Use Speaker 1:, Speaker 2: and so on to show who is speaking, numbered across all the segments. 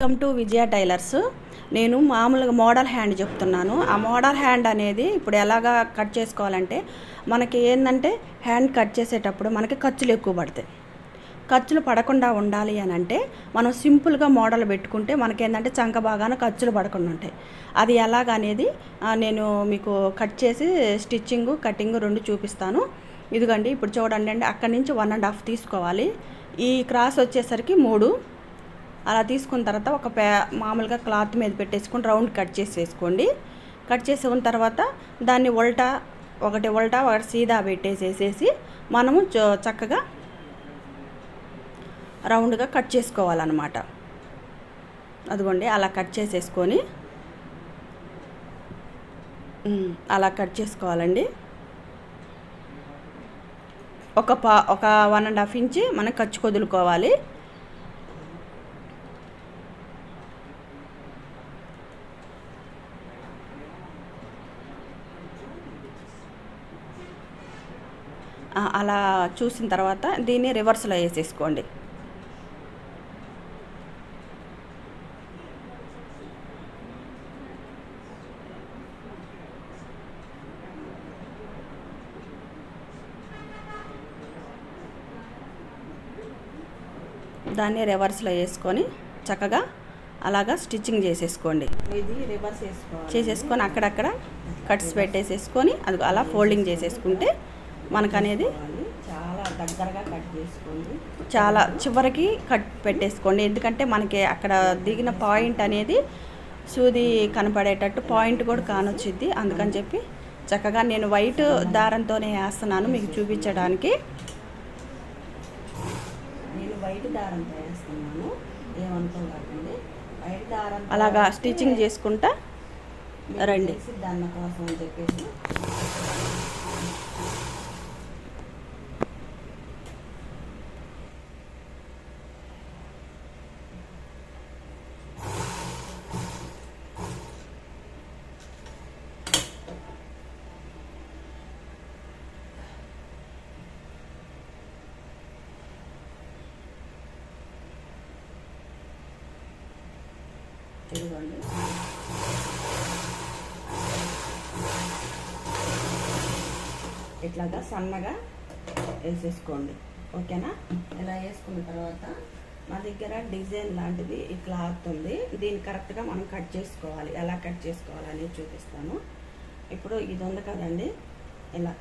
Speaker 1: Welcome to Vijaya tailors నేను మామూలుగా model hand చెప్తున్నాను. ఆ మోడల్ హ్యాండ్ అనేది ఇప్పుడు ఎలాగా కట్ చేసుకోవాలంటే మనకి ఏంటంటే హ్యాండ్ కట్ చేసేటప్పుడు మనకి ఖర్చులు ఎక్కువ పడతాయి. ఖర్చులు పడకుండా ఉండాలి అని అంటే మనం సింపుల్గా మోడల్ పెట్టుకుంటే మనకి ఏంటంటే చంక బాగాన ఖర్చులు పడకుండా ఉంటాయి. అది ఎలాగనేది నేను మీకు కట్ చేసి స్టిచ్చింగ్ కటింగ్ రెండు చూపిస్తాను. ఇదిగోండి ఇప్పుడు చూడండి అండి అక్కడి నుంచి వన్ అండ్ హాఫ్ తీసుకోవాలి. ఈ క్రాస్ వచ్చేసరికి మూడు. అలా తీసుకున్న తర్వాత ఒక పే మామూలుగా క్లాత్ మీద పెట్టేసుకొని రౌండ్ కట్ చేసేసుకోండి. కట్ చేసుకున్న తర్వాత దాన్ని ఉల్టా ఒకటి ఉల్టా ఒకటి సీదా పెట్టేసేసేసి మనము చక్కగా రౌండ్గా కట్ చేసుకోవాలన్నమాట. అదిగోండి అలా కట్ చేసేసుకొని అలా కట్ చేసుకోవాలండి. ఒక పా ఒక వన్ అండ్ హాఫ్ ఇంచ్ మనం ఖర్చు కొదులుకోవాలి ఆ, అలా చూసిన తర్వాత దీన్ని రివర్స్లో వేసేసుకోండి. దాన్ని రివర్స్లో వేసుకొని చక్కగా అలాగా స్టిచ్చింగ్ చేసేసుకోండి. ఇది రివర్స్ చేసేసుకొని అక్కడక్కడ కట్స్ పెట్టేసేసుకొని అది అలా ఫోల్డింగ్ చేసేసుకుంటే మనకనేది
Speaker 2: దగ్గరగా కట్ చేసుకోండి.
Speaker 1: చాలా చివరికి కట్ పెట్టేసుకోండి. ఎందుకంటే మనకి అక్కడ దిగిన పాయింట్ అనేది సూది కనపడేటట్టు పాయింట్ కూడా కానొచ్చింది అందుకని చెప్పి చక్కగా నేను వైట్ దారంతోనే వేస్తున్నాను మీకు చూపించడానికి.
Speaker 2: నేను వైట్ దారంతో వేస్తున్నాను. ఏమనుకోకండి వైట్ దారం
Speaker 1: అలాగా స్టిచ్చింగ్ చేసుకుంటా రండి.
Speaker 2: దాన్న కోసం చెప్పేసి ఇదిగోండి ఇట్లాగా సన్నగా వేసేసుకోండి. ఓకేనా? ఇలా వేసుకున్న తర్వాత మా దగ్గర డిజైన్ లాంటిది ఈ క్లాత్ ఉంది. దీన్ని కరెక్ట్గా మనం కట్ చేసుకోవాలి. ఎలా కట్ చేసుకోవాలని చూపిస్తాను. ఇప్పుడు ఇది ఉంది కదండి. ఇలా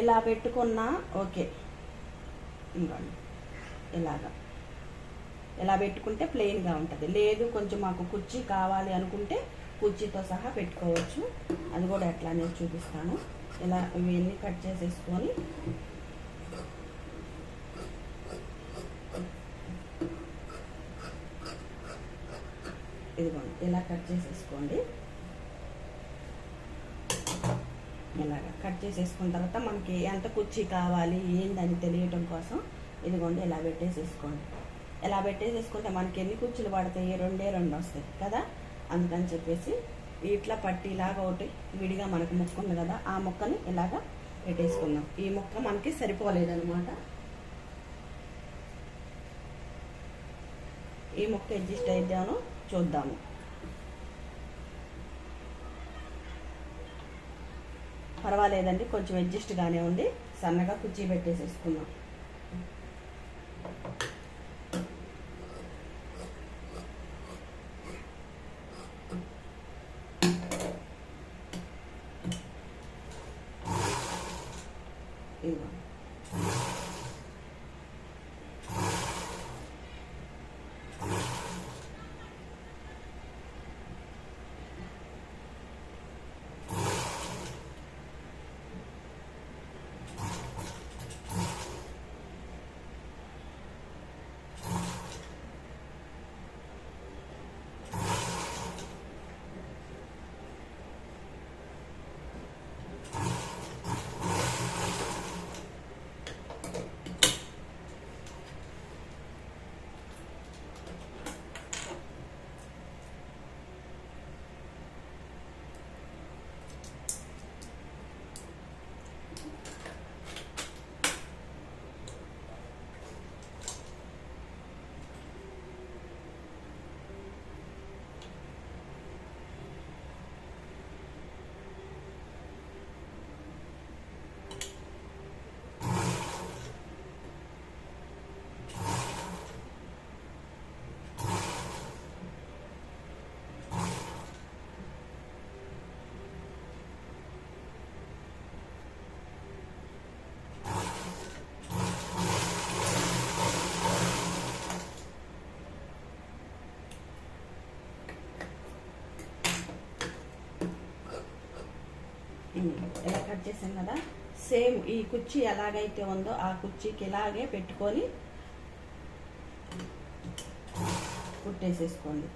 Speaker 2: ఇలా పెట్టుకున్నా ఓకే. ఇవ్వండి ఇలాగా. ఇలా పెట్టుకుంటే ప్లెయిన్గా ఉంటుంది. లేదు కొంచెం మాకు కుర్చీ కావాలి అనుకుంటే కుర్చీతో సహా పెట్టుకోవచ్చు. అది కూడా ఎట్లా నేను చూపిస్తాను. ఇలా ఇవన్నీ కట్ చేసేసుకొని ఇదిగోండి ఇలా కట్ చేసేసుకోండి. ఇలాగ కట్ చేసేసుకున్న తర్వాత మనకి ఎంత కుర్చీ కావాలి ఏందని తెలియటం కోసం ఇదిగోండి ఇలా పెట్టేసేసుకోండి. ఇలా పెట్టేసేసుకుంటే మనకి ఎన్ని కుర్చీలు పడతాయి? రెండే రెండు వస్తాయి కదా? అందుకని చెప్పేసి ఇట్లా పట్టీలాగా ఒకటి విడిగా మనకు ముక్క ఉంది కదా ఆ ముక్కని ఇలాగా పెట్టేసుకుందాం. ఈ ముక్క మనకి సరిపోలేదన్నమాట. ఈ ముక్క అడ్జస్ట్ అయితేనో చూద్దాము. పర్వాలేదండి కొంచెం అడ్జస్ట్గానే ఉంది. సన్నగా కుర్చీ పెట్టేసేసుకుందాం. కట్ చేసాం కదా. సేమ్ ఈ కుర్చీ ఎలాగైతే ఉందో ఆ కుర్చీకి ఇలాగే పెట్టుకొని కుట్టేసేసుకోండి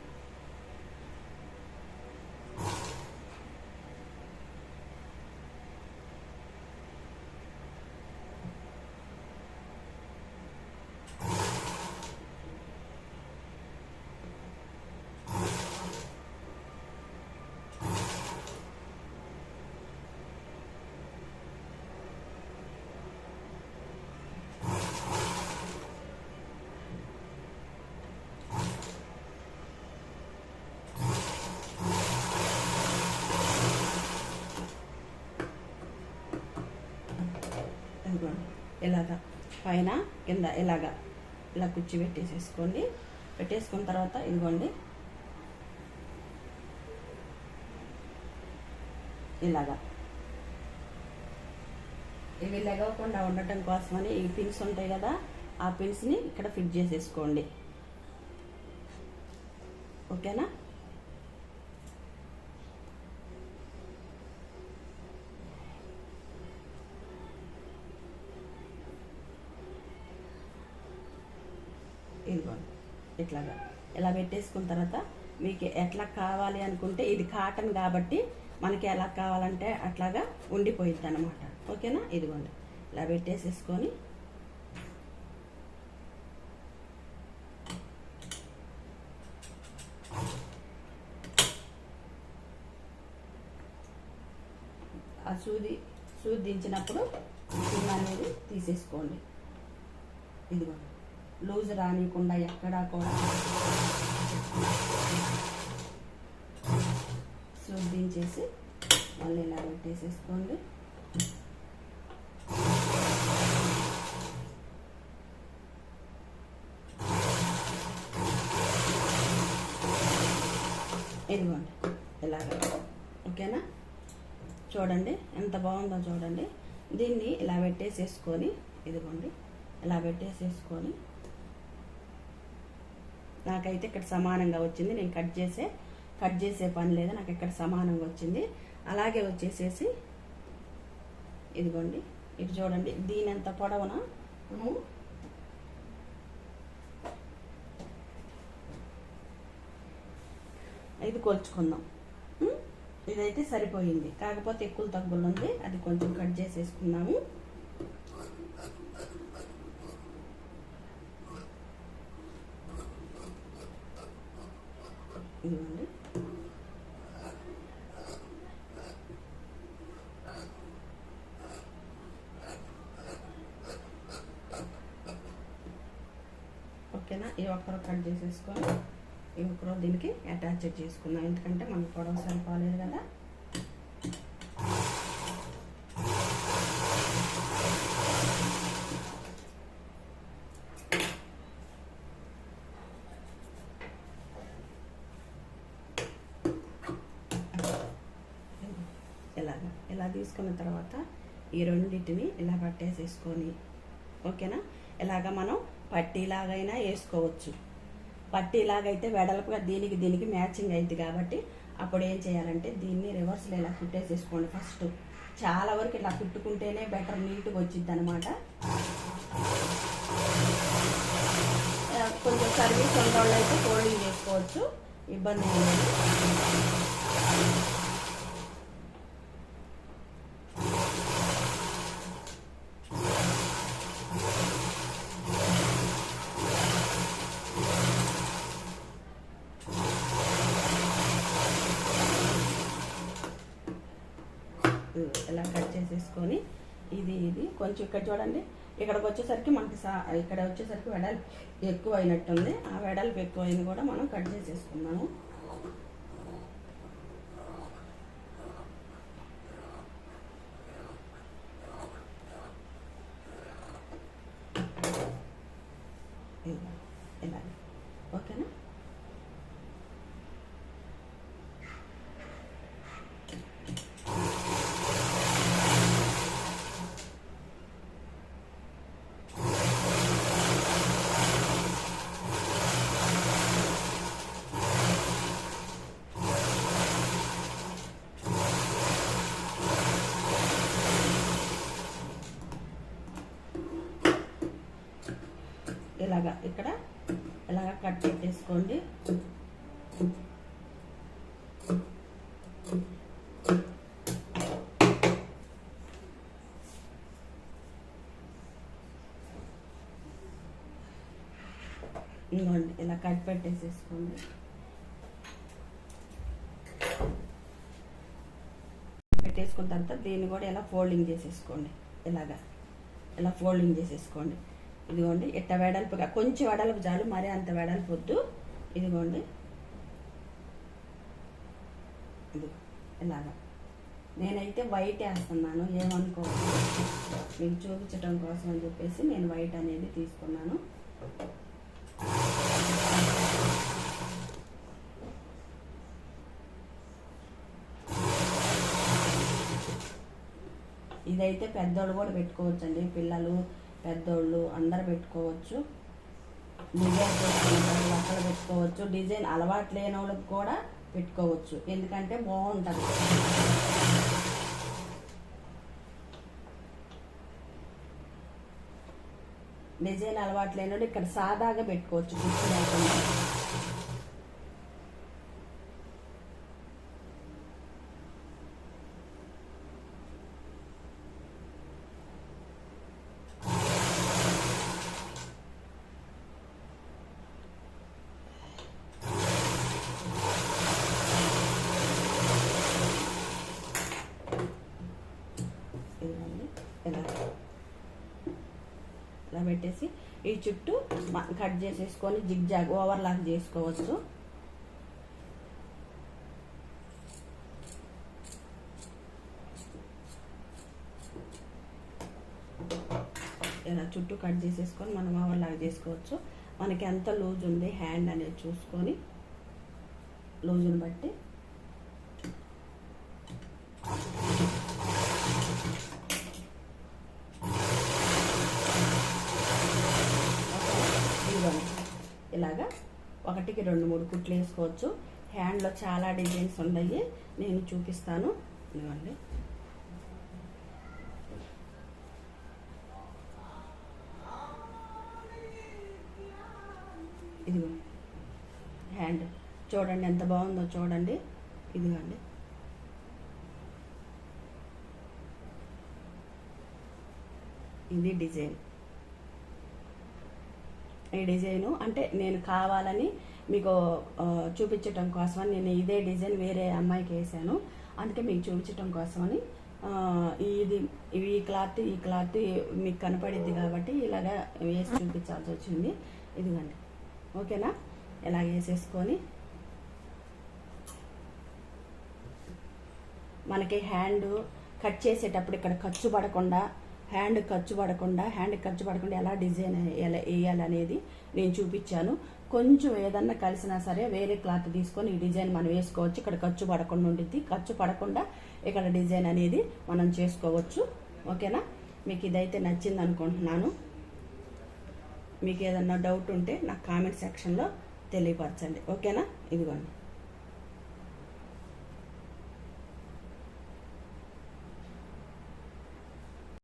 Speaker 2: ఇదిగోండి ఇలాగా పైన కింద ఇలాగా ఇలా కుర్చీ పెట్టేసేసుకోండి. పెట్టేసుకున్న తర్వాత ఇదిగోండి. ఇలాగా. ఇవి లెగవకుండా ఉండటం కోసమని ఈ పిన్స్ ఉంటాయి కదా ఆ పిన్స్ని ఇక్కడ ఫిట్ చేసేసుకోండి. ఓకేనా ఇదిగోండి ఇట్లాగా. ఇలా పెట్టేసుకున్న తర్వాత మీకు ఎట్లా కావాలి అనుకుంటే ఇది కాటన్ కాబట్టి మనకి ఎలా కావాలంటే అట్లాగా ఉండిపోయిద్ది అనమాట ఓకేనా? ఇదిగోండి. ఇలా పెట్టేసేసుకొని ఆ సూది సూది దించినప్పుడు అనేది తీసేసుకోండి. ఇదిగోండి. లూజ్ రానికుండా ఎక్కడా కూడా శుద్ధించేసి మళ్ళీ ఇలా పెట్టేసేసుకోండి. ఇదిగోండి ఇలాగ ఓకేనా? చూడండి ఎంత బాగుందో చూడండి. దీన్ని ఇలా పెట్టేసేసుకొని ఇదిగోండి ఇలా పెట్టేసేసుకొని నాకైతే ఇక్కడ సమానంగా వచ్చింది. నేను కట్ చేసే కట్ చేసే పని లేదు నాకు ఇక్కడ సమానంగా వచ్చింది. అలాగే వచ్చేసేసి ఇదిగోండి ఇటు చూడండి. దీని ఎంత పొడవున మనము ఇది కొలుచుకుందాం. ఇదైతే సరిపోయింది. కాకపోతే ఎక్కువ తగ్గులు ఉంది. అది కొంచెం కట్ చేసేసుకున్నాము. ఇదిగోండి. ఓకేనా? ఈ ఒక్కరు కట్ చేసేసుకొని ఈ ఒక్కరు దీనికి అటాచ్ చేసుకుందాం. ఎందుకంటే మనకు పొడవు సరిపోలేదు కదా ఇలాగ ఇలా తీసుకున్న తర్వాత ఈ రెండింటిని ఇలా పట్టేసేసుకొని ఓకేనా? ఇలాగ మనం పట్టీలాగైనా వేసుకోవచ్చు. పట్టీలాగైతే వెడల్పుగా దీనికి దీనికి మ్యాచింగ్ అయింది కాబట్టి అప్పుడు ఏం చేయాలంటే దీన్ని రివర్స్లో ఇలా కుట్టేసేసుకోండి ఫస్ట్ చాలా వరకు ఇలా కుట్టుకుంటేనే బెటర్ నీట్గా వచ్చింది అనమాట కొంచెం సర్వీస్ ఉన్న వాళ్ళు అయితే ఫోల్డింగ్ చేసుకోవచ్చు. ఇబ్బంది లేదు ఇలా కట్ చేసేసుకొని ఇది ఇది కొంచెం ఇక్కడ చూడండి. ఇక్కడికి వచ్చేసరికి మనకి సా ఇక్కడ వచ్చేసరికి వెడల్పు ఎక్కువ అయినట్టుంది ఆ వెడల్పు ఎక్కువ అయింది కూడా మనం కట్ చేసేసుకున్నాము ఇలా ఇలా ఓకేనా ఇలాగా ఇక్కడ ఇలాగా కట్ ఇంకోండి ఇలా కట్ పెట్టేసేసుకోండి. పెట్టేసుకున్న తర్వాత దీన్ని కూడా ఇలా ఫోల్డింగ్ చేసేసుకోండి. ఇలాగా. ఇలా ఫోల్డింగ్ చేసేసుకోండి. ఇదిగోండి ఇట్ట వెడల్పుగా కొంచెం వెడల్పు చాలు మరీ అంత వెడల్పు వద్దు. ఇదిగోండి ఇది ఇలాగా నేనైతే వైట్ వేస్తున్నాను ఏమనుకో మీకు చూపించడం కోసం అని చెప్పేసి నేను వైట్ అనేది తీసుకున్నాను ఇదైతే పెద్దోళ్ళు కూడా పెట్టుకోవచ్చు అండి పిల్లలు పెద్దోళ్ళు అందరు పెట్టుకోవచ్చు డిజైన్ చేసుకున్న అక్కడ పెట్టుకోవచ్చు. డిజైన్ అలవాటు లేని వాళ్ళకి కూడా పెట్టుకోవచ్చు. ఎందుకంటే బాగుంటుంది డిజైన్ అలవాటు లేని ఇక్కడ సాదాగా పెట్టుకోవచ్చు. గుర్తు లేకుండా ఇదిగోండి ఇలా ఇలా పెట్టేసి ఈ చుట్టూ కట్ చేసేసుకొని జిగ్ జాగ్ ఓవర్ చేసుకోవచ్చు. ఇలా చుట్టూ కట్ చేసేసుకొని మనం ఓవర్లాక్ చేసుకోవచ్చు. మనకి ఎంత లూజ్ ఉంది హ్యాండ్ అనేది చూసుకొని లూజుని బట్టి ఇదిగోండి ఇలాగా ఒకటికి రెండు మూడు కుట్లు వేసుకోవచ్చు. హ్యాండ్లో చాలా డిజైన్స్ ఉన్నాయి. నేను చూపిస్తాను. ఇదిగోండి. ఇదిగో. హ్యాండ్. చూడండి ఎంత బాగుందో చూడండి. ఇదిగోండి. ఇది డిజైన్. ఈ డిజైను అంటే నేను కావాలని మీకు చూపించటం కోసమని నేను ఇదే డిజైన్ వేరే అమ్మాయికి వేసాను. అందుకే మీకు చూపించటం కోసమని ఇది ఇవి ఈ క్లాత్ ఈ క్లాత్ మీకు కనపడిద్ది కాబట్టి ఇలాగా వేసి చూపించాల్సి వచ్చింది. ఇదిగోండి. ఓకేనా? ఇలా వేసేసుకొని మనకి హ్యాండ్ కట్ చేసేటప్పుడు ఇక్కడ ఖర్చు పడకుండా హ్యాండ్ ఖర్చు పడకుండా హ్యాండ్ ఖర్చు పడకుండా ఎలా డిజైన్ ఎలా వేయాలనేది నేను చూపించాను. కొంచెం ఏదన్నా కలిసినా సరే వేరే క్లాత్ తీసుకొని ఈ డిజైన్ మనం వేసుకోవచ్చు. ఇక్కడ ఖర్చు పడకుండా ఉండిద్ది. ఖర్చు పడకుండా ఇక్కడ డిజైన్ అనేది మనం చేసుకోవచ్చు. ఓకేనా? మీకు ఇదైతే నచ్చింది అనుకుంటున్నాను. మీకు ఏదన్నా డౌట్ ఉంటే నాకు కామెంట్ సెక్షన్లో తెలియపరచండి. ఓకేనా? ఇదిగోండి.